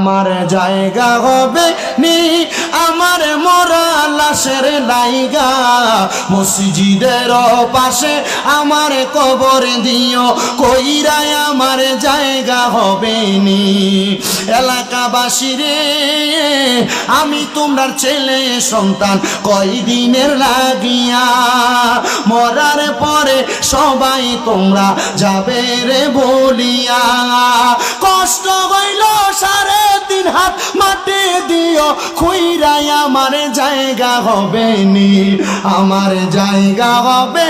আমার জায়গা হবে নি, আমার মরা লাশের লাইগা। মসজিদের পাশে আমার কবর দিও, কইরায় আমার জায়গা হবে নি। এলাকাবাসী রে আমি তোমরার ছেলে, সন্তান কয়দিনের লাগিয়া? মরার পরে সবাই তোমরা যাবে রে বলিয়া। কষ্ট হইল সাড়ে তিন হাত মাটি দিও, খুইরাই আমার জায়গা হবে নি। আমার জায়গা হবে,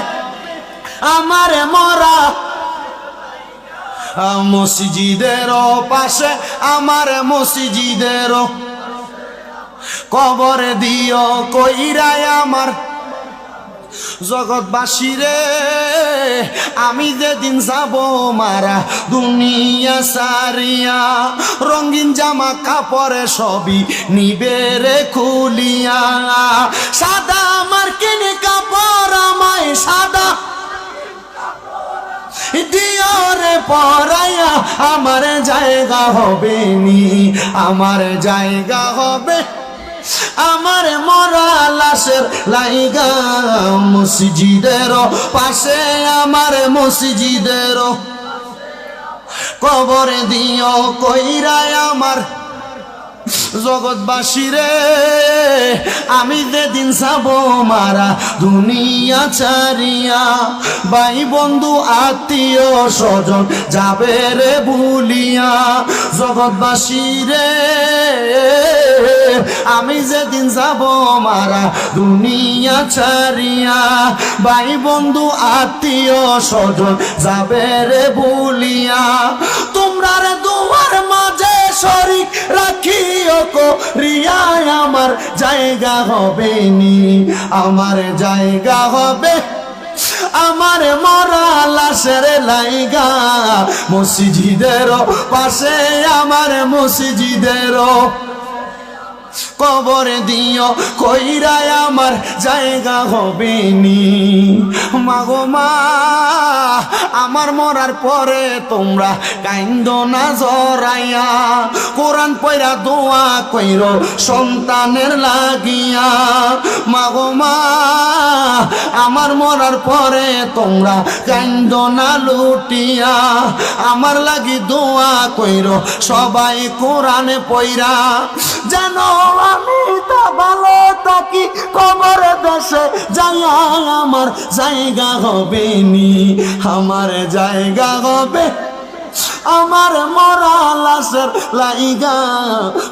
আমার মরা। মসজিদের পাশে, আমার মসজিদের কবর দিও কইরাই আমার জগৎবাসী রে, আমি যেদিন যাব মারা, দুনিয়া সারিয়া, রঙিন জামা কাপড়ে সবই নিবে রে খুলিয়া। সাদা আমার কিনে কাপড় আমায় সাদা। দিয়রে আমার জায়গা হবে নি আমার জায়গা হবে আমার মরা লাশের লাইগা মসজিদের পাশে আমার মসজিদের কবরে দিও কইরায় আমার জগৎবাসী রে, আমি যেদিন যাব মারা, দুনিয়া চারিয়া ভাই বন্ধু আত্মীয় স্বজন যাবে রে ভুলিয়া জগৎবাসী রে, আমি যেদিন যাব মারা, দুনিয়া চারিয়া ভাই বন্ধু আত্মীয় স্বজন যাবে রে ভুলিয়া শরিক রাখিও কো, রিয়ায় আমার জায়গা হবে নি আমার জায়গা হবে। আমার মরা লাশের লাইগা মসজিদের পাশে, আমার মসজিদের কবর দিও কইরায় আমার জায়গা হবে নি মাগো মা, আমার মরার পরে তোমরা কাইন্দ না জরাইয়া। কোরআন পয়রা দোয়া কইর সন্তানের লাগিয়া। মাগো মা, আমার মরার পরে তোমরা কাইন্দ না লুটিয়া। আমার লাগি দোয়া কইর সবাই কোরআনে পয়রা জানো আমি তা ভালো থাকি কবর দেশে যাইয়া আমার জায়গা হবে নি, আমার জায়গা হবে। আমার মরা লাশের লাইগা,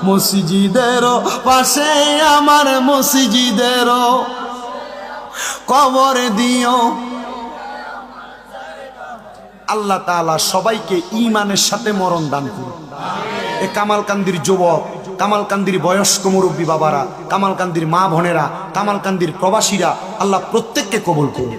মসজিদের পাশে আমার মসজিদের। কবর দিও। আল্লাহ তাআলা সবাইকে ইমানের সাথে মরণ দান করুন। এ কামালকান্দির যুবক কামালকান্দির বয়স্ক মুরব্বী বাবারা কামালকান্দির মা বোনেরা কামালকান্দির প্রবাসীরা আল্লাহ প্রত্যেককে কবল করুন।